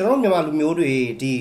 ကျွန်တော်တို့မြန်မာလူမျိုးတွေဒီ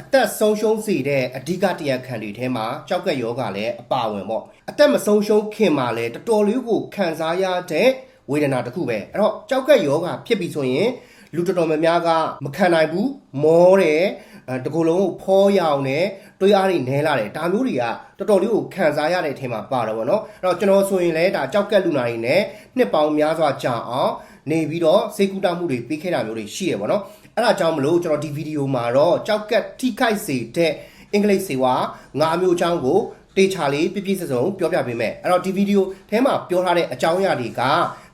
အသက်ဆုံးရှုံးစေတဲ့အဓိကတရားခံတွေထဲမှာကြောက်ကက်ယောဂလည်းအပါဝင်ပေါ့အသက်မဆုံးရှုံးခင်မှာလည်းတော်တော်လေးကိုခံစားရတဲ့ဝေဒနာတစ်ခုပဲအဲ့တော့ကြောက်ကက်ယောဂဖြစ်ပြီဆိုရင်လူတော်တော်များများကမခံနိုင်ဘူးမောတယ်အဲတကူလုံးကိုဖောရောင်တယ်တွေးအားတွေနဲလာတယ်ဒါမျိုးတွေကတော်တော်လေးကိုခံစားရတဲ့အထင်မှာပါတော့ဗောနော်အဲ့တော့ကျွန်တော်ဆိုရင်လည်းဒါကြောက်ကက်လူနာတွေနဲ့နှစ်ပေါင်းများစွာကြာအောင်နေပြီးတော့စေကူတာမှုတွေပြီးခဲ့တာမျိုးတွေရှိရဗောနော် အဲ့ဒါကြောင့်မလို့ကျွန်တော်ဒီဗီဒီယိုမှာတော့ကြောက်ကက်ထိခိုက်စေတဲ့အင်္ဂလိပ်စေဝါ၅မျိုးအကြောင်းကိုတေချာလေးပြပြစစုံပြောပြပေးမယ်အဲ့တော့ဒီဗီဒီယိုထဲမှာပြောထားတဲ့အကြောင်းအရာတွေက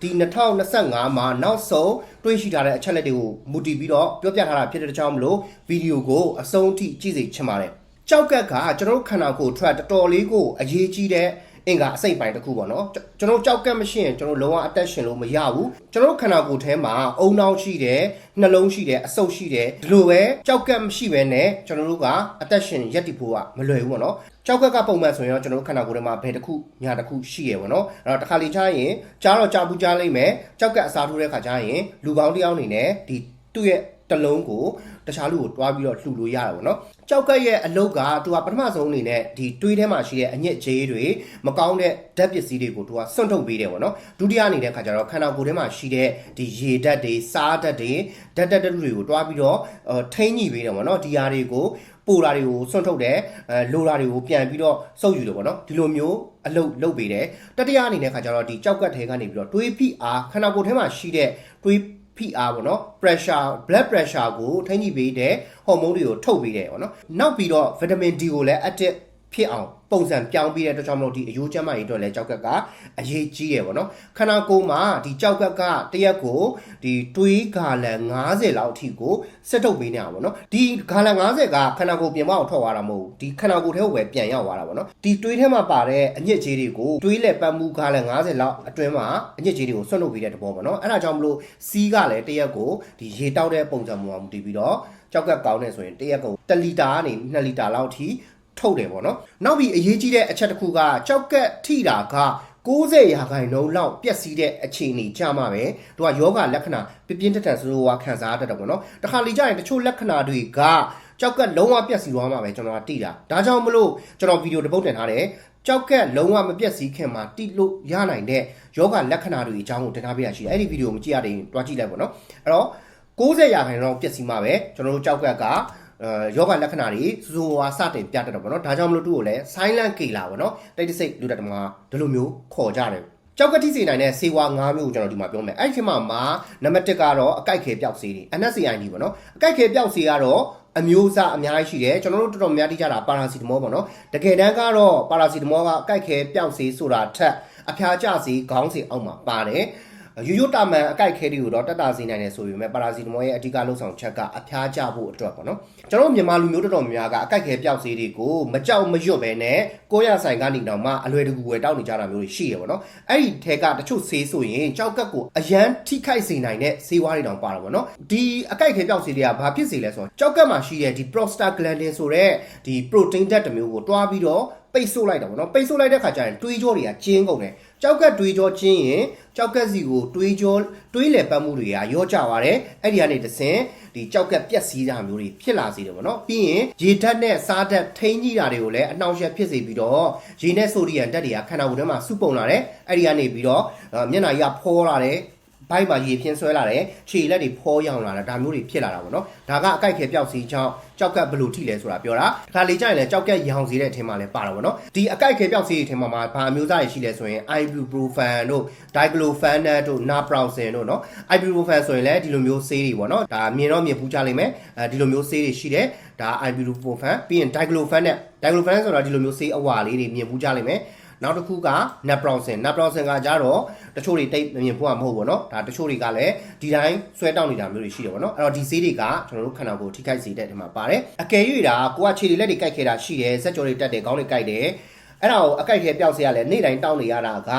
ဒီ2025မှာနောက်ဆုံးတွေ့ရှိထားတဲ့အချက်လက်တွေကိုမူတည်ပြီးတော့ပြောပြထားတာဖြစ်တဲ့အကြောင်းမလို့ဗီဒီယိုကိုအဆုံးထိကြည့်စေချင်ပါတယ်ကြောက်ကက်ကကျွန်တော်တို့ခန္ဓာကိုယ်ထွက်တော်တော်လေးကိုအရေးကြီးတဲ့ အင်္ဂါအစိတ်ပိုင်းတစ်ခုပေါ့နော်ကျွန်တော်ကြောက်ကက်မရှိရင်ကျွန်တော်လုံးဝအသက်ရှင်လို့မရဘူးကျွန်တော်ခန္ဓာကိုယ်ထဲမှာအုံနောက်ရှိတယ်နှလုံးရှိတယ်အဆုတ်ရှိတယ်ဒီလိုပဲကြောက်ကက်မရှိဘဲနဲ့ကျွန်တော်တို့ကအသက်ရှင်ရက်တည်ဖို့ကမလွယ်ဘူးပေါ့နော်ကြောက်ကက်ကပုံမှန်ဆိုရင်တော့ကျွန်တော်ခန္ဓာကိုယ်ထဲမှာဘယ်တစ်ခုညာတစ်ခုရှိရပေါ့နော်အဲ့တော့တစ်ခါလေချရင်ကြားတော့ကြားဘူးကြားလိမ့်မယ်ကြောက်ကက်အစားထိုးတဲ့ခါကျရင်လူကောင်းတစ်ယောက်အနေနဲ့ဒီသူ့ရဲ့ တလုံးကိုတခြားလူကိုတွားပြီးတော့လှူလို့ရတာပေါ့နော်ကြောက်ကက်ရဲ့အလုတ်ကသူကပထမဆုံးအနေနဲ့ဒီတွေးထဲမှာရှိတဲ့အညစ်အကြေးတွေမကောင်းတဲ့ဓာတ်ပစ္စည်းတွေကိုသူကစွန့်ထုတ်ပေးတယ်ပေါ့နော်ဒုတိယအနေနဲ့ခါကျတော့ခန္ဓာကိုယ်ထဲမှာရှိတဲ့ဒီရေဓာတ်တွေစားဓာတ်တွေဓာတ်ဓာတ်တွေကိုတွားပြီးတော့အော်ထိန်းညှိပေးတယ်ပေါ့နော်ဒီဟာတွေကိုပိုတာတွေကိုစွန့်ထုတ်တယ်အဲလိုတာတွေကိုပြန်ပြီးတော့စုပ်ယူတယ်ပေါ့နော်ဒီလိုမျိုးအလုတ်လုတ်ပေးတယ်တတိယအနေနဲ့ခါကျတော့ဒီကြောက်ကက်ထဲကနေပြီးတော့တွေးဖိအားခန္ဓာကိုယ်ထဲမှာရှိတဲ့တွေး ဖိအားပေါ့နော် pressure blood pressure ကိုထိန်းညှိပေးတဲ့ဟော်မုန်းတွေကိုထုတ်ပေးတယ်ပေါ့နော်နောက်ပြီးတော့ vitamin D ကိုလည်း active ဖြစ်အောင်ပုံစံပြောင်းပြီးတဲ့အတွက်ကြောင့်မလို့ဒီအယိုးကျန်းမာရေးအတွက်လည်းကြောက်ကက်ကအရေးကြီးရယ်ပေါ့နော်ခန္ဓာကိုယ်မှာဒီကြောက်ကက်ကတရက်ကိုဒီတွေးဂါလန်90လောက်အထိကိုစက်ထုတ်ပေးနေတာပေါ့နော်ဒီဂါလန်90ကခန္ဓာကိုယ်ပြင်ပအောင်ထွက်သွားတာမဟုတ်ဘူးဒီခန္ဓာကိုယ်ထဲကိုပဲပြန်ရောက်သွားတာပေါ့နော်ဒီတွေးထဲမှာပါတဲ့အညစ်အကြေးတွေကိုတွေးလက်ပတ်မှုဂါလန်90လောက်အတွင်းမှာအညစ်အကြေးတွေကိုဆွတ်ထုတ်ပေးတဲ့တဘောပေါ့နော်အဲ့ဒါကြောင့်မလို့စီးကလည်းတရက်ကိုဒီရေတောက်တဲ့ပုံစံမျိုးအောင်တည်ပြီးတော့ကြောက်ကက်ကောင်းနေဆိုရင်တရက်ကို1လီတာကနေ2လီတာလောက်အထိ ထုတ်တယ်ပေါ့နော်နောက်ပြီးအရေးကြီးတဲ့အချက်တစ်ခုကကြောက်ကက်ထိတာက90ရာခိုင်နှုန်းလောက်ပျက်စီးတဲ့အခြေအနေကြမှာပဲသူကယောဂလက္ခဏာပြပြင်းထန်ထန်ဆိုးဝါးခံစားတတ်တယ်ပေါ့နော်တခါလေကြာရင်တချို့လက္ခဏာတွေကကြောက်ကက်လုံးဝပျက်စီးသွားမှာပဲကျွန်တော်ကတိတာဒါကြောင့်မလို့ကျွန်တော်ဗီဒီယိုတစ်ပုတ်တင်ထားတယ်ကြောက်ကက်လုံးဝမပျက်စီးခင်မှာတိလို့ရနိုင်တဲ့ယောဂလက္ခဏာတွေအကြောင်းကိုတင်ထားပေးရရှိတယ်အဲ့ဒီဗီဒီယိုမကြည့်ရတဲ့ရင်တွားကြည့်လိုက်ပေါ့နော်အဲ့တော့90ရာခိုင်နှုန်းလောက်ပျက်စီးမှာပဲကျွန်တော်တို့ကြောက်ကက်ကအဲ ယောဂလက္ခဏာတွေစူဝါစတင်ပြတတ်တယ်ပေါ့နော်ဒါကြောင့်မလို့သူ့ကိုလည်း silent killer ပေါ့နော်တိတ်တဆိတ်လူတက်တမဒီလိုမျိုးခေါ်ကြတယ်ကြောက်ကတိစေနိုင်တဲ့စေဝါ၅မျိုးကိုကျွန်တော်ဒီမှာပြောမယ်အဲ့ဒီချိန်မှာမှာနံပါတ်1ကတော့အကိုက်ခဲပျောက်စေးတွေ NSAID ပေါ့နော်အကိုက်ခဲပျောက်စေးကတော့အမျိုးအစားအများကြီးရှိတယ်ကျွန်တော်တို့တော်တော်များတိကြတာပါရာစီတမောပေါ့နော်တကယ်တမ်းကတော့ပါရာစီတမောကအကိုက်ခဲပျောက်စေးဆိုတာထက်အဖျားကျစေးခေါင်းစေးအောက်မှာပါတယ် ရိုးရိုးတာမန်အကိုက်ခဲတွေကိုတော့တက်တာစေနိုင်တယ်ဆိုပေမဲ့ပါရာစီတမောရဲ့အဓိကလှုပ်ဆောင်ချက်ကအဖျားကျဖို့အတွက်ပေါ့နော်ကျွန်တော်မြန်မာလူမျိုးတော်တော်များများကအကိုက်ခဲပျောက်စေးတွေကိုမကြောက်မရွတ်ပဲနဲ့ကိုရဆိုင်ကနေတောင်မှအလွယ်တကူဝယ်တောက်နေကြတာမျိုးတွေရှိရပေါ့နော်အဲ့ဒီထဲကတချို့ဆေးဆိုရင်ကြောက်ကက်ကိုအရန်ထိခိုက်စေနိုင်တဲ့ဆေးဝါးတွေတောင်ပါတော့ပေါ့နော်ဒီအကိုက်ခဲပျောက်စေးတွေကဘာဖြစ်စေလဲဆိုတော့ကြောက်ကက်မှာရှိတဲ့ဒီ prostaglandin ဆိုတဲ့ဒီ protein ဓာတ်တစ်မျိုးကိုတွားပြီးတော့ ပိတ်ဆို့လိုက်တာပေါ့နော်ပိတ်ဆို့လိုက်တဲ့ခါကျရင်တွေးကြောတွေကကျင်းကုန်တယ်ကြောက်ကက်တွေးကြောကျင်းရင်ကြောက်ကက်စီကိုတွေးကြောတွေးလေပတ်မှုတွေကရောကျသွားတယ်အဲ့ဒီကနေတဆင်ဒီကြောက်ကက်ပြက်စီးတာမျိုးတွေဖြစ်လာစေတယ်ပေါ့နော်ပြီးရင်ရေဓာတ်နဲ့စားဓာတ်ထိန်းကြီးတာတွေကိုလည်းအနှောင့်အယှက်ဖြစ်စေပြီးတော့ရေနဲ့ဆိုဒီယမ်ဓာတ်တွေကခန္ဓာကိုယ်ထဲမှာစုပုံလာတယ်အဲ့ဒီကနေပြီးတော့မျက်နှာကြီးကဖောလာတယ် ဘိုက်မှာရေဖြင်းဆွဲလာတယ်ခြေလက်တွေဖောရောင်လာတာဒါမျိုးတွေဖြစ်လာတာပေါ့နော်ဒါကအကိုက်ခဲပျောက်စီချောင်းကြောက်ကက်ဘလို့ထိလဲဆိုတာပြောတာတခါလေကြာရင်လည်းကြောက်ကက်ရောင်စီတဲ့အထင်မှာလည်းပါတော့ပေါ့နော်ဒီအကိုက်ခဲပျောက်စီတဲ့အထင်မှာမှာဘာအမျိုးသားတွေရှိလဲဆိုရင် ibuprofen တို့ diclofenac တို့ naproxen တို့နော် ibuprofen ဆိုရင်လည်းဒီလိုမျိုးဆေးတွေပေါ့နော်ဒါမြင်တော့မြင်ဖူးကြလိမ့်မယ်အဲဒီလိုမျိုးဆေးတွေရှိတယ်ဒါ ibuprofen ပြီးရင် diclofenac diclofenac ဆိုတာဒီလိုမျိုးဆေးအဝါလေးတွေမြင်ဖူးကြလိမ့်မယ် နောက်တစ်ခုက naproxen naproxen ကကြတော့တချို့တွေတိတ်မမြင်ဖို့ကမဟုတ်ဘူးเนาะဒါတချို့တွေကလည်းဒီတိုင်းဆွဲတောက်နေတာမျိုးတွေရှိတယ်ပေါ့နော်အဲ့တော့ဒီဆေးတွေကကျွန်တော်တို့ခန္ဓာကိုယ်ထိခိုက်စေတဲ့ဒီမှာပါတယ်အကယ်၍ဒါကိုကခြေတွေလက်တွေကြိုက်ခဲတာရှိတယ်စက်ကြော်တွေတက်တယ်ခေါင်းတွေကြိုက်တယ်အဲ့ဒါကိုအကြိုက်ခဲပျောက်စေရလဲနေ့တိုင်းတောင်းနေရတာက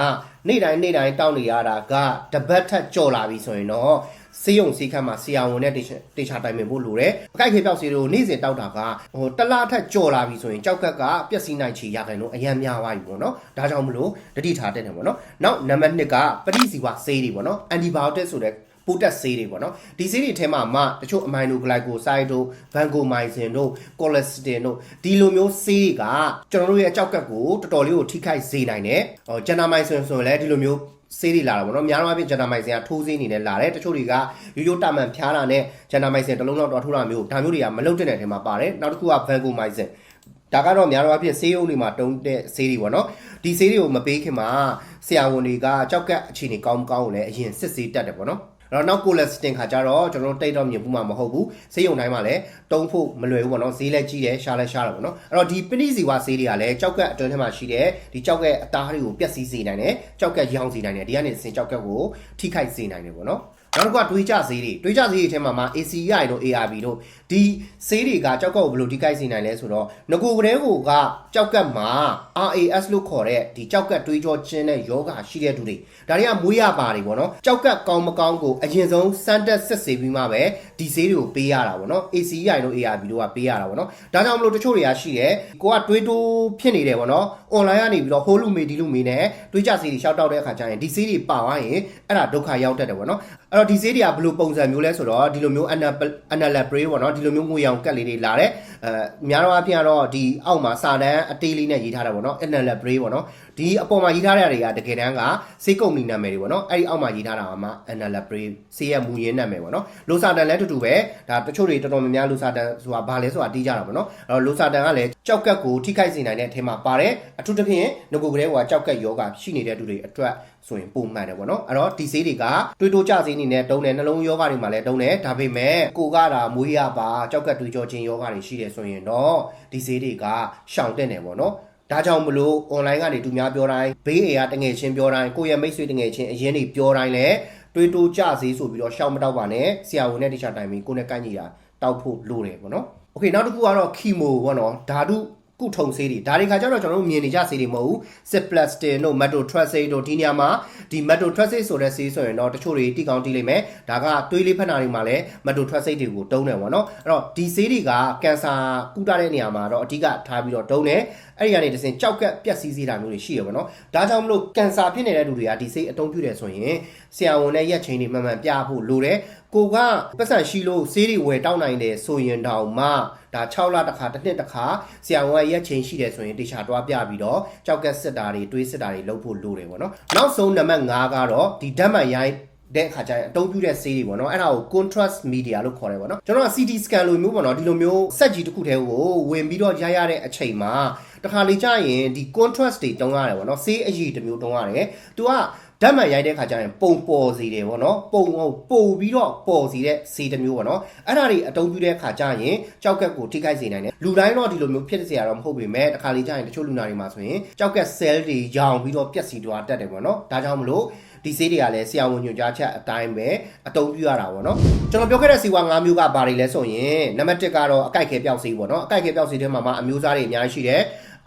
နေ့တိုင်းနေ့တိုင်းတောင်းနေရတာကတပတ်ထက်ကြော်လာပြီဆိုရင်တော့ စေးရုံစေးခတ်မှာဆရာဝန်နဲ့တေချာတိုင်ပင်ဖို့လိုတယ်။အကြိုက်ခေပြောက်စီတို့နေ့စဉ်တောက်တာကဟိုတလားထက်ကြော်လာပြီဆိုရင်ကြောက်ကက်ကပျက်စီးနိုင်ချေရခိုင်လို့အရန်များသွားပြီပေါ့နော်။ဒါကြောင့်မလို့တတိထားတဲ့တယ်ပေါ့နော်။နောက်နံပါတ်2ကပဋိဇီဝဆေးတွေပေါ့နော်။ antibiotic ဆိုတဲ့ပိုတက်ဆေးတွေပေါ့နော်ဒီဆေးတွေထဲမှာမှတချို့အမိုင်နိုဂလိုက်ကိုစိုက်တို့ဗန်ကိုမိုင်ဆင်တို့ကိုလက်စတင်တို့ဒီလိုမျိုးဆေးတွေကကျွန်တော်တို့ရဲ့အကြောက်ကက်ကိုတော်တော်လေးကိုထိခိုက်စေနိုင်တယ်ဟောဂျန်နာမိုင်ဆင်ဆိုရင်လည်းဒီလိုမျိုး ဆေးတွေလာတာပေါ့နော်များသောအားဖြင့်ဂျန်နာမိုင်ဆင်ကထိုးဆေးအနေနဲ့လာတယ်တချို့တွေကရိုးရိုးတာမန်ဖျားတာနဲ့ဂျန်နာမိုင်ဆင်တစ်လုံးလောက်တော့ထိုးတာမျိုးဒါမျိုးတွေကမလုပ်တဲ့ထဲမှာပါတယ်နောက်တစ်ခုကဗန်ကိုမိုင်ဆင်ဒါကတော့များသောအားဖြင့်ဆေးရုံတွေမှာတုံးတဲ့ဆေးတွေပေါ့နော်ဒီဆေးတွေကိုမပေးခင်မှာဆရာဝန်တွေကကြောက်ကက်အခြေအနေကောင်းမကောင်းကိုလည်းအရင်စစ်ဆေးတတ်တယ်ပေါ့နော်အဲ့ တော့နောက်ကိုလက်စတင်ခါကြတော့ကျွန်တော်တို့တိတ်တော့မြင်ဘူးမှမဟုတ်ဘူးဆေးရုံတိုင်းမှာလည်းတုံးဖို့မလွယ်ဘူးပေါ့နော်ဈေးလည်းကြီးတယ်ရှားလည်းရှားတယ်ပေါ့နော်အဲ့တော့ဒီပဏိစီဝါဆေးတွေကလည်းကြောက်ကက်အတွင်းထဲမှာရှိတဲ့ဒီကြောက်ကက်အသားတွေကိုပျက်စီးစေနိုင်တယ်ကြောက်ကက်ရောင်းစေနိုင်တယ်ဒီကနေစင်ကြောက်ကက်ကိုထိခိုက်စေနိုင်တယ်ပေါ့နော် နောက်တစ်ခုကတွေးကြဈေးတွေတွေးကြဈေးတွေထဲမှာမှာ ACI တို့ ARB တို့ဒီဈေးတွေကကြောက်ကက်ကိုဘယ်လိုထိခိုက်စေနိုင်လဲဆိုတော့ငကိုကလေးကိုကကြောက်ကက်မှာ RAS လို့ခေါ်တဲ့ဒီကြောက်ကက်တွေးကြောချင်းတဲ့ယောဂရှိတဲ့သူတွေဒါတွေကမွေးရပါတွေပေါ့နော်ကြောက်ကက်ကောင်းမကောင်းကိုအရင်ဆုံးစမ်းတက်စစ်ဆေးပြီးမှပဲ ဒီဈေးတွေကိုပေးရတာပေါ့နော် ACI တို့ ARB တို့ကပေးရတာပေါ့နော်ဒါကြောင့်မလို့တချို့တွေကရှိတယ်ကိုကတွေးတိုးဖြစ်နေတယ်ပေါ့နော် online ကနေပြီးတော့ဟိုးလူမေဒီလူမေနဲ့တွေးကြဈေးတွေရှောက်တောက်တဲ့အခါကျရင်ဒီဈေးတွေပါသွားရင်အဲ့ဒါဒုက္ခရောက်တတ်တယ်ပေါ့နော်အဲ့တော့ဒီဈေးတွေကဘယ်လိုပုံစံမျိုးလဲဆိုတော့ဒီလိုမျိုး analysis spray ပေါ့နော်ဒီလိုမျိုးငွေရောင်ကက်လေးတွေလာတဲ့အဲများတော့အပြင်ကတော့ဒီအောက်မှာစာတန်းအသေးလေးနဲ့ရေးထားတာပေါ့နော် analysis spray ပေါ့နော်ဒီအပေါ်မှာရေးထားတဲ့တွေကတကယ်တမ်းကစေးကုမ္ပဏီနာမည်တွေပေါ့နော်အဲ့ဒီအောက်မှာရေးထားတာကမှ analysis spray စေးရမူရင်းနာမည်ပေါ့နော်လိုစာတန်လည်းတူတူပဲဒါတချို့တွေတော်တော်များများလိုစာတန်ဆိုတာဘာလဲဆိုတာတီးကြတာပေါ့နော်အဲ့တော့လိုစာတန်ကလည်းကြောက်ကက်ကိုထိခိုက်စေနိုင်တဲ့အထက်မှာပါတယ်အထူးသဖြင့်ငကိုကလေးကကြောက်ကက်ယောဂရှိနေတဲ့သူတွေအတွက်ဆိုရင်ပုံမှန်တယ်ပေါ့နော်အဲ့တော့ဒီဆေးတွေကတွေးတိုးကြဆေးအနေနဲ့တုံးတယ်နှလုံးယောဂတွေမှာလည်းတုံးတယ်ဒါပေမဲ့ကိုကတာမွေးရပါကြောက်ကက်တွေးကြောခြင်းယောဂတွေရှိတယ်ဆိုရင်တော့ဒီဆေးတွေကရှောင်တဲ့တယ်ပေါ့နော် ဒါကြောင့်မလို့ online ကနေသူများပြောတိုင်းဘေးအေရတငယ်ချင်းပြောတိုင်းကိုယ့်ရဲ့မိတ်ဆွေတငယ်ချင်းအရင်နေပြောတိုင်းလဲတွေးတိုးကြစေးဆိုပြီးတော့ရှောင်မတော့ပါနဲ့ဆရာဝန်နဲ့တခြားတိုင်းပြီးကိုယ်နဲ့ကိုက်ညီတာတောက်ဖို့လိုတယ်ပေါ့နော်โอเคနောက်တစ်ခုကတော့ chemo ပေါ့နော်ဓာတုကုထုံဆေးတွေဒါတွေကကြတော့ကျွန်တော်တို့မြင်နေကြဆေးတွေမဟုတ်ဘူး Ciplastin တို့ Methotrexate တို့ဒီနေရာမှာဒီ Methotrexate ဆိုတဲ့ဆေးဆိုရင်တော့တချို့တွေတိကောင်းတိလိမ့်မယ်ဒါကသွေးလေးဖက်နာတွေမှာလည်း Methotrexate တွေကိုတုံးတယ်ပေါ့နော်အဲ့တော့ဒီဆေးတွေကကင်ဆာကုသတဲ့နေရာမှာတော့အဓိကထားပြီးတော့တုံးတယ် အဲ့ဒီကနေတစင်ကြောက်ကက်ပြက်စီးစေတာမျိုးတွေရှိရပါတော့။ဒါကြောင့်မလို့ကင်ဆာဖြစ်နေတဲ့လူတွေကဒီဆေးအသုံးပြုတယ်ဆိုရင်ဆရာဝန်နဲ့ရက်ချင်းတွေမှန်မှန်ပြဖို့လိုတယ်။ကိုကပတ်စံရှိလို့ဆေးတွေဝယ်တောင်းနိုင်တယ်ဆိုရင်တောင်မှဒါ6လတစ်ခါတစ်နှစ်တစ်ခါဆရာဝန်ကရက်ချင်းရှိတယ်ဆိုရင်တေချာတွားပြပြီးတော့ကြောက်ကက်စစ်တာတွေတွေးစစ်တာတွေလုပ်ဖို့လိုတယ်ပေါ့နော်။နောက်ဆုံးနံပါတ်5ကတော့ဒီဓာတ်မှန်ရိုင်း တဲ့အခါကျရင်အသုံးပြုတဲ့ဆေးတွေပေါ့နော်အဲ့ဒါကို contrast media လို့ခေါ်တယ်ပေါ့နော်ကျွန်တော်က CT scan လိုမျိုးပေါ့နော်ဒီလိုမျိုးစက်ကြီးတစ်ခုတည်းကိုဝင်ပြီးတော့ရရတဲ့အချိန်မှာတခါလေကြာရင်ဒီ contrast တွေတုံးရတယ်ပေါ့နော်ဆေးအရည်တစ်မျိုးတုံးရတယ်သူက ဓာတ်မှန်ရိုက်တဲ့ခါကျရင်ပုံပေါ်စီတယ်ပေါ့နော်ပုံဟုတ်ပို့ပြီးတော့ပေါ်စီတဲ့စီတစ်မျိုးပေါ့နော်အဲ့ဒါတွေအတုံးပြတဲ့ခါကျရင်ကြောက်ကက်ကိုထိခိုက်စေနိုင်တယ်လူတိုင်းတော့ဒီလိုမျိုးဖြစ်စေရတော့မဟုတ်ပေမဲ့တစ်ခါလေကြာရင်တချို့လူနာတွေမှာဆိုရင်ကြောက်ကက် cell တွေရောင်ပြီးတော့ပျက်စီးသွားတတ်တယ်ပေါ့နော်ဒါကြောင့်မလို့ဒီဆေးတွေကလည်းဆရာဝန်ညွှန်ကြားချက်အတိုင်းပဲအသုံးပြုရတာပေါ့နော်ကျွန်တော်ပြောခဲ့တဲ့ဆေးဝါး၅မျိုးကဘာတွေလဲဆိုရင်နံပါတ်1ကတော့အကိုက်ခဲပြောက်ဆေးပေါ့နော်အကိုက်ခဲပြောက်ဆေးတွေမှာမှအမျိုးအစားတွေအများကြီးရှိတယ်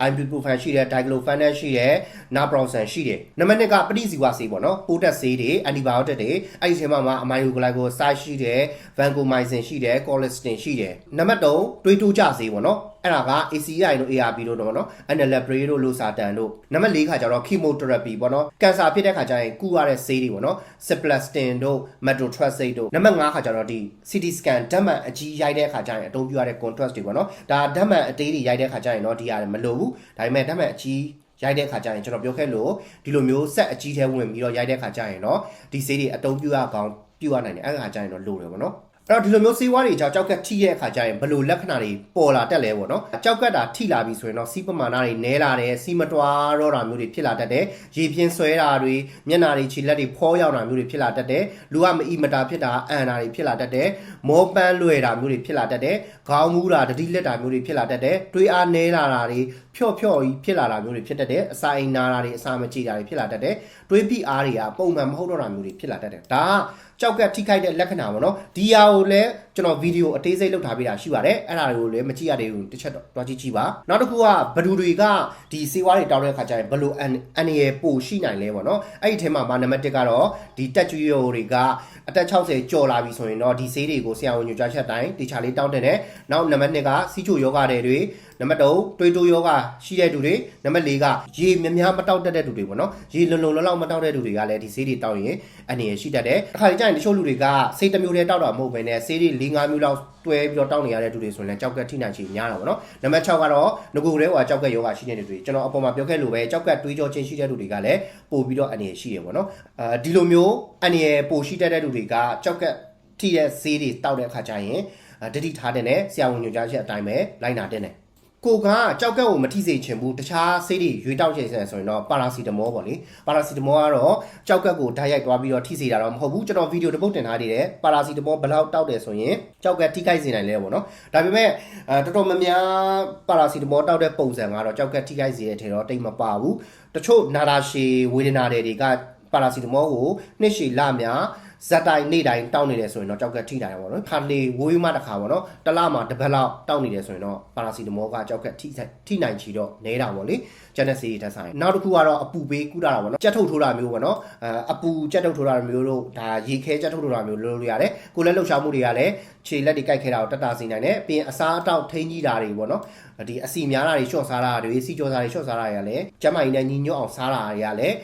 ibuprofen ရှိတယ် diclofenac ရှိတယ် naproxen ရှိတယ်နံပါတ်2ကပဋိဇီဝဆေးပေါ့နော်ပိုးတက်ဆေးတွေ antibiotic တွေအဲ့ဒီထဲမှာမှာ aminoglycoside ရှိတယ် vancomycin ရှိတယ် colistin ရှိတယ်နံပါတ်3တွေးတိုးကြဆေးပေါ့နော် အဲ့ဒါက ACI တို့ ARB တို့တော့နော် Analabre တို့လိုစာတန်တို့နံပါတ်4ခါကျတော့ chemotherapy ပေါ့နော်ကင်ဆာဖြစ်တဲ့ခါကျရင်ကုရတဲ့ဆေးတွေပေါ့နော် Ciplastin တို့ Methotrexate တို့နံပါတ်5ခါကျတော့ဒီ CT scan ဓာတ်မှန်အကြီးရိုက်တဲ့ခါကျရင်အသုံးပြုရတဲ့ contrast တွေပေါ့နော်ဒါဓာတ်မှန်အသေးတွေရိုက်တဲ့ခါကျရင်တော့ဒီရတယ်မလိုဘူးဒါပေမဲ့ဓာတ်မှန်အကြီးရိုက်တဲ့ခါကျရင်ကျွန်တော်ပြောခဲ့လို့ဒီလိုမျိုးဆက်အကြီးထဲဝင်ပြီးတော့ရိုက်တဲ့ခါကျရင်တော့ဒီဆေးတွေအသုံးပြုရကောင်းပြုရနိုင်တယ်အဲ့ဒါခါကျရင်တော့လိုတယ်ပေါ့နော် အဲ့တော့ဒီလိုမျိုးစေးဝါးတွေကြောင့်ကြောက်ကက်ထိရဲ့အခါကျရင်ဘယ်လိုလက္ခဏာတွေပေါ်လာတတ်လဲပေါ့နော်ကြောက်ကက်တာထိလာပြီဆိုရင်တော့စီးပမာဏတွေနဲလာတယ်စီးမတွားတော့တာမျိုးတွေဖြစ်လာတတ်တယ်ရေပြင်းဆွဲတာတွေမျက်နာတွေခြေလက်တွေဖောရောက်တာမျိုးတွေဖြစ်လာတတ်တယ်လူကမအီမတာဖြစ်တာအန်တာတွေဖြစ်လာတတ်တယ်မောပန်းလွယ်တာမျိုးတွေဖြစ်လာတတ်တယ်ခေါင်းမူးတာတတိလက်တာမျိုးတွေဖြစ်လာတတ်တယ်တွေးအားနဲလာတာတွေဖြော့ဖြော့ကြီးဖြစ်လာတာမျိုးတွေဖြစ်တတ်တယ်အစာအိမ်နာတာတွေအစာမကြေတာတွေဖြစ်လာတတ်တယ်တွေးပြီးအားတွေကပုံမှန်မဟုတ်တော့တာမျိုးတွေဖြစ်လာတတ်တယ်ဒါကကြောက်ကက်ထိခိုက်တဲ့လက္ခဏာပေါ့နော်ဒီဟာကိုလည်း ကျွန်တော်ဗီဒီယိုအသေးစိတ်လုပ်ထားပေးတာရှိပါတယ်အဲ့ဒါတွေကိုလည်းမကြည့်ရသေးဘူးတစ်ချက်တော့တွားကြည့်ကြည့်ပါနောက်တစ်ခုကဘယ်သူတွေကဒီစေဝါတွေတောင်းတဲ့အခါကျရင်ဘယ်လိုအန်အန်ရယ်ပို့ရှိနိုင်လဲပေါ့နော်အဲ့ဒီထဲမှာမှာနံပါတ်1ကတော့ဒီတက်ကျွေးရိုတွေကအသက်60ကျော်လာပြီဆိုရင်တော့ဒီဆေးတွေကိုဆရာဝန်ညွှန်ကြားချက်တိုင်းတေချာလေးတောင်းတင်တယ်နောက်နံပါတ်2ကစီချိုယောဂတဲ့တွေနံပါတ်3တွေးတိုးယောဂရှိတဲ့သူတွေနံပါတ်4ကရေများများမတောက်တတ်တဲ့သူတွေပေါ့နော်ရေလုံလုံလောက်လောက်မတောက်တဲ့သူတွေကလည်းဒီဆေးတွေတောက်ရင်အနေရရှိတတ်တယ်အခါကျရင်တချို့လူတွေကဆေးတစ်မျိုးတည်းတောက်တာမဟုတ်ဘဲနဲ့ဆေးတွေ၄၅မျိုးလောက်တွဲပြီးတော့တောက်နေရတဲ့သူတွေဆိုရင်လည်းကြောက်ကက်ထိနိုင်ချေများတာပေါ့နော်နံပါတ်6ကတော့ငကိုရဲဟိုကြောက်ကက်ယောဂရှိတဲ့သူတွေကျွန်တော်အပေါ်မှာပြောခဲ့လို့ပဲကြောက်ကက်တွေးကြောချင်းရှိတဲ့သူတွေကလည်းပို့ပြီးတော့အနေရရှိတယ်ပေါ့နော်အဲဒီလိုမျိုးအနေရပို့ရှိတတ်တဲ့သူတွေကကြောက်ကက်ထိတဲ့ဆေးတွေတောက်တဲ့အခါကျရင်တတိထားတဲ့နဲ့ဆရာဝန်ညွှန်ကြားချက်အတိုင်းပဲလိုက်နာတဲ့နဲ့ ကိုကကြောက်ကက်ကိုမထိစေချင်ဘူးတခြားဆေးတွေရွေးတောက်ချင်တယ်ဆိုရင်တော့ပါရာစီတမောပေါ့လေပါရာစီတမောကတော့ကြောက်ကက်ကိုဓာတ်ရိုက်သွားပြီးတော့ထိစေတာတော့မဟုတ်ဘူးကျွန်တော်ဗီဒီယိုတစ်ပုတ်တင်ထားသေးတယ်ပါရာစီတမောဘယ်လောက်တောက်တယ်ဆိုရင်ကြောက်ကက်ထိခိုက်စေနိုင်လဲပေါ့နော်ဒါပေမဲ့အဲတော်တော်များများပါရာစီတမောတောက်တဲ့ပုံစံကတော့ကြောက်ကက်ထိခိုက်စေတဲ့ထဲတော့တိတ်မပါဘူးတချို့နာတာရှည်ဝေဒနာတွေကပါရာစီတမောကိုနှစ်ရှည်လများ ဇက်တိုင်းနေ့တိုင်းတောက်နေတယ်ဆိုရင်တော့ကြောက်ကက်ထိတိုင်းပါပေါ့နော်ခါလေဝေးမှတစ်ခါပေါ့နော်တစ်လမှာတစ်ပတ်လောက်တောက်နေတယ်ဆိုရင်တော့ပါရာစီတမောကကြောက်ကက်ထိထိနိုင်ချီတော့နဲတာပေါ့လေကျန်တဲ့စီးတက်ဆိုင်နောက်တစ်ခုကတော့အပူပေးကုတာတာပေါ့နော်ကြက်ထုတ်ထိုးတာမျိုးပေါ့နော်အဲအပူကြက်ထုတ်ထိုးတာမျိုးတို့ဒါရေခဲကြက်ထုတ်ထိုးတာမျိုးလုပ်လို့ရတယ်ကိုလည်းလှုပ်ရှားမှုတွေကလည်းခြေလက်တွေကြိုက်ခဲတာကိုတက်တာစီနိုင်တယ်ပြီးရင်အစားအတောက်ထိန်းကြီးတာတွေပေါ့နော်ဒီအစီများတာတွေရှော့စားတာတွေစီကြောစားတွေရှော့စားတာတွေကလည်းကျမကြီးနဲ့ညီညွတ်အောင်စားတာတွေကလည်း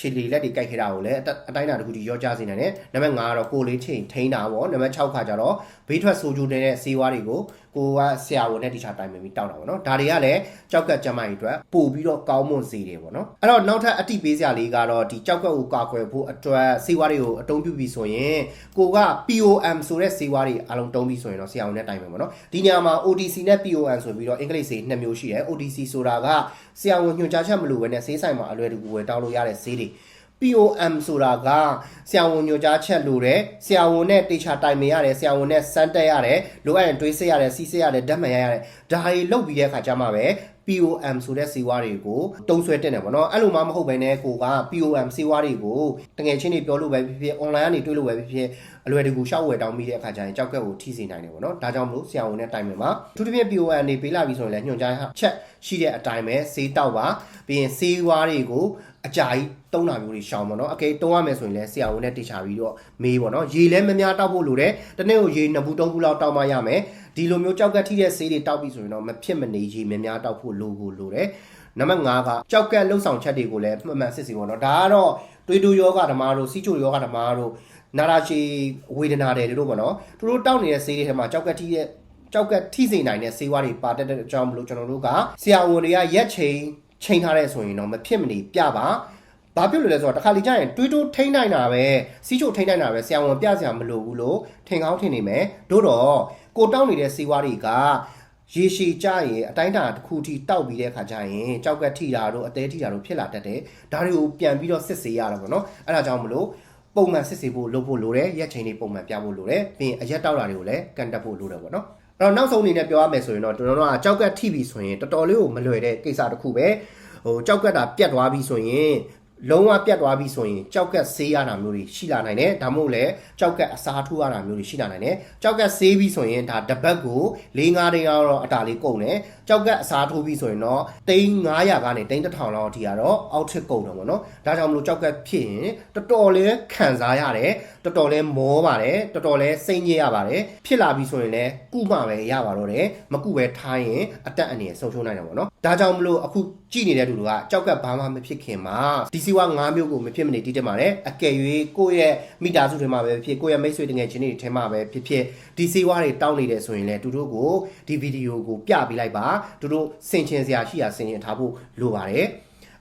ခြေလီလက်တွေကြိုက်ခဲတာကိုလည်းအတိုင်းအတာတစ်ခုထိရောကြစေနိုင်တယ်နံပါတ်5ကတော့ကိုလေးချိန်ထိန်းတာပေါ့နံပါတ်6ခါကျတော့ ဘေးထွက်ဆိုးကျိုးနေတဲ့ဆေးဝါးတွေကိုကိုကဆရာဝန်နဲ့တခြားတိုင်ပင်ပြီးတောက်တာပေါ့နော်ဒါတွေကလည်းကြောက်ကက်ကျမကြီးအတွက်ပို့ပြီးတော့ကောင်းမွန်စေတယ်ပေါ့နော်အဲ့တော့နောက်ထပ်အတိပေးစရာလေးကတော့ဒီကြောက်ကက်ကိုကာကွယ်ဖို့အတွက်ဆေးဝါးတွေကိုအသုံးပြုပြီးဆိုရင်ကိုက POM ဆိုတဲ့ဆေးဝါးတွေအလုံးတုံးပြီးဆိုရင်တော့ဆရာဝန်နဲ့တိုင်ပင်ပေါ့နော်ဒီညမှာ OTC နဲ့ POM ဆိုပြီးတော့အင်္ဂလိပ်ဆေးနှစ်မျိုးရှိတယ် OTC ဆိုတာကဆရာဝန်ညွှန်ကြားချက်မလိုဘဲနဲ့ဆေးဆိုင်မှာအလွယ်တကူဝယ်တောင်းလို့ရတဲ့ဆေးတွေ POM ဆိုတာကဆရာဝန်ညွှန်ကြားချက်လိုတယ်ဆရာဝန်နဲ့တေချာတိုင်ပင်ရတယ်ဆရာဝန်နဲ့စမ်းတက်ရတယ်လိုအပ်ရင်တွေးစစ်ရတယ်စီးစစ်ရတယ်ဓာတ်မှန်ရရတယ်ဒါတွေလုပ်ပြီးတဲ့အခါကျမှပဲ POM ဆိုတဲ့စီဝါတွေကိုတုံးဆွဲတင်တယ်ပေါ့နော်အဲ့လိုမှမဟုတ်ဘဲနဲ့ကိုက POM စီဝါတွေကိုတကယ်ချင်းတွေပြောလို့ပဲဖြစ်ဖြစ် online ကနေတွေးလို့ပဲဖြစ်ဖြစ်အလွယ်တကူရှောက်ဝယ်တောင်းမိတဲ့အခါကျရင်ကြောက်ကက်ကိုထိစေနိုင်တယ်ပေါ့နော်ဒါကြောင့်မလို့ဆရာဝန်နဲ့တိုင်ပင်ပါအထူးသဖြင့် POM နေပေးလာပြီဆိုရင်လည်းညွှန်ကြားချက်ရှိတဲ့အတိုင်းပဲစေးတောက်ပါပြီးရင်စေးဝါတွေကို အကြာကြီးတုံးတာမျိုးတွေရှောင်ပေါ့နော်အကယ်တုံးရမယ်ဆိုရင်လည်းဆရာဝန်နဲ့တေချာပြီးတော့မေးပေါ့နော်ရေလည်းမများတောက်ဖို့လိုတယ်တနေ့ကိုရေနှစ်ဘူးသုံးဘူးလောက်တောက်မှရမယ်ဒီလိုမျိုးကြောက်ကက်ထိတဲ့ဆေးတွေတောက်ပြီဆိုရင်တော့မဖြစ်မနေရေများများတောက်ဖို့လိုကိုလိုတယ်နံပါတ်5ကကြောက်ကက်လှုပ်ဆောင်ချက်တွေကိုလည်းမှန်မှန်စစ်စီပေါ့နော်ဒါကတော့တွေးတူယောဂဓမ္မတို့စီချိုယောဂဓမ္မတို့နာရာချီဝေဒနာတွေတို့ပေါ့နော်သူတို့တောက်နေတဲ့ဆေးတွေထဲမှာကြောက်ကက်ထိတဲ့ကြောက်ကက်ထိစေနိုင်တဲ့ဆေးဝါးတွေပါတတ်တဲ့အကြောင်းမလို့ကျွန်တော်တို့ကဆရာဝန်တွေကရက်ချိန် ချိန်ထားတဲ့ဆိုရင်တော့မဖြစ်မနေပြပါဘာဖြစ်လို့လဲဆိုတော့တခါလေကြာရင်တွေးတိုးထိန်းနိုင်တာပဲစီးချိုထိန်းနိုင်တာပဲဆရာဝန်ပြစရာမလိုဘူးလို့ထင်ကောင်းထင်နေမယ်တို့တော့ကိုတောက်နေတဲ့စီးဝါးတွေကရေရှည်ကြရင်အတိုင်းအတာတစ်ခုထိတောက်ပြီးတဲ့အခါကျရင်ကြောက်ကက်ထိတာတို့အသေးထိတာတို့ဖြစ်လာတတ်တယ်ဒါတွေကိုပြန်ပြီးတော့စစ်ဆေးရတာပေါ့နော်အဲ့ဒါကြောင့်မလို့ပုံမှန်စစ်ဆေးဖို့လုပ်ဖို့လိုတယ်ရက်ချိန်တွေပုံမှန်ပြဖို့လိုတယ်ပြီးရင်အရက်တောက်တာတွေကိုလည်းကန်တက်ဖို့လိုတယ်ပေါ့နော် အဲ့တော့နောက်ဆုံးအနေနဲ့ပြောရမယ်ဆိုရင်တော့ကျွန်တော်တို့ကကြောက်ကက်ထိပြီဆိုရင်တော်တော်လေးကိုမလွယ်တဲ့ကိစ္စတစ်ခုပဲဟိုကြောက်ကက်တာပြတ်သွားပြီဆိုရင် လုံးဝပြတ်သွားပြီဆိုရင်ကြောက်ကက်ဆေးရတာမျိုးတွေရှိလာနိုင်တယ်ဒါမှမဟုတ်လည်းကြောက်ကက်အစားထိုးရတာမျိုးတွေရှိလာနိုင်တယ်ကြောက်ကက်ဆေးပြီဆိုရင်ဒါတပတ်ကို၄၅တိန်းတော့အတားလေးကုန်တယ်ကြောက်ကက်အစားထိုးပြီဆိုရင်တော့တိန်း900ကနေတိန်း1000လောက်အထိကတော့အောက်ထစ်ကုန်တယ်ပေါ့နော်ဒါကြောင့်မလို့ကြောက်ကက်ဖြစ်ရင်တော်တော်လေးခံစားရတယ်တော်တော်လေးမောပါတယ်တော်တော်လေးစိတ်ညစ်ရပါတယ်ဖြစ်လာပြီဆိုရင်လည်းကုမှပဲရပါတော့တယ်မကုပဲထားရင်အတက်အနေနဲ့ဆုံးရှုံးနိုင်တယ်ပေါ့နော်ဒါကြောင့်မလို့အခု ကြည့်နေတဲ့သူတွေကကြောက်ကက်ဘာမှမဖြစ်ခင်မှာဒီစီဝါ9မျိုးကိုမဖြစ်မနေတီးတက်ပါတယ်အကယ်၍ကိုယ့်ရဲ့မိသားစုထဲမှာပဲဖြစ်ကိုယ့်ရဲ့မိတ်ဆွေတငယ်ချင်းတွေထဲမှာပဲဖြစ်ဖြစ်ဒီစီဝါတွေတောင်းနေတယ်ဆိုရင်လည်းသူတို့ကိုဒီဗီဒီယိုကိုပြပေးလိုက်ပါသူတို့စင်ချင်စရာရှိတာစင်ချင်ထားဖို့လိုပါတယ်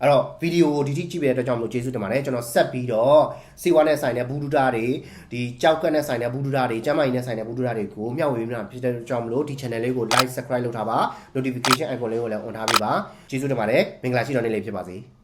အဲ့တော့ဗီဒီယိုကိုဒီထိကြည့်ပေးတဲ့အတွက်ကြောင့်မလို့ကျေးဇူးတင်ပါတယ်ကျွန်တော်ဆက်ပြီးတော့စီဝါနဲ့ဆိုင်တဲ့ဘူးဒူတာတွေဒီကြောက်ကက်နဲ့ဆိုင်တဲ့ဘူးဒူတာတွေကျမကြီးနဲ့ဆိုင်တဲ့ဘူးဒူတာတွေကိုမျှဝေပြီးမှဖြစ်တဲ့အတွက်ကြောင့်မလို့ဒီ channel လေးကို like subscribe လုပ်ထားပါ notification icon လေးကိုလည်း on ထားပေးပါကျေးဇူးတင်ပါတယ်မင်္ဂလာရှိတော်နေ့လေးဖြစ်ပါစေ